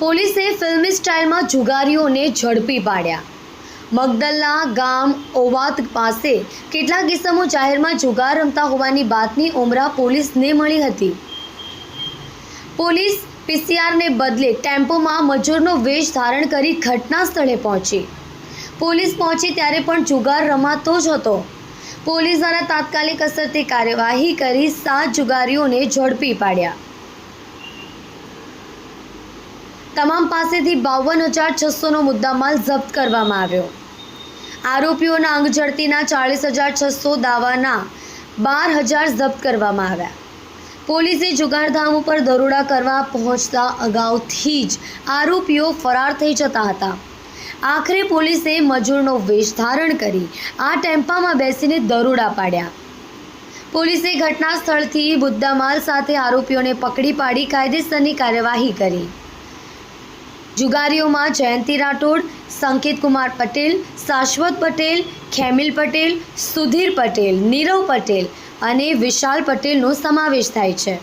પોલીસે ફિલ્મી સ્ટાઇલમાં જુગારીઓને ઝડપી પાડ્યા. મગદલના ગામ ઓવાત પાસે કેટલાક કિસ્સામાં જાહેરમાં જુગાર રમતા હોવાની બાતની ઉમરા પોલીસને મળી હતી. પોલીસ પીસીઆરને બદલે ટેમ્પોમાં મજૂરનો વેશ ધારણ કરી ઘટના સ્થળે પહોંચી. પોલીસ પહોંચી ત્યારે પણ જુગાર રમાતો જ હતો. પોલીસ દ્વારા તાત્કાલિક અસરથી કાર્યવાહી કરી સાત જુગારીઓને ઝડપી પાડ્યા. તમામ પાસેથી બાવન હજાર છસોનો મુદ્દામાલ જપ્ત કરવામાં આવ્યો. આરોપીઓના અંગ ઝડતીના ચાળીસ હજાર છસો દાવાના બાર હજાર જપ્ત કરવામાં આવ્યા. પોલીસે જુગારધામ ઉપર દરોડા કરવા પહોંચતા અગાઉથી જ આરોપીઓ ફરાર થઈ જતા હતા. આખરે પોલીસે મજૂરનો વેશ ધારણ કરી આ ટેમ્પામાં બેસીને દરોડા પાડ્યા. પોલીસે ઘટના સ્થળથી મુદ્દામાલ સાથે આરોપીઓને પકડી પાડી કાયદેસરની કાર્યવાહી કરી. જુગારીઓમાં જયંતિ રાઠોડ સંકેત કુમાર પટેલ, શાશ્વત પટેલ, ખેમિલ પટેલ, સુધીર પટેલ, નીરવ પટેલ અને વિશાલ પટેલનો સમાવેશ થાય છે.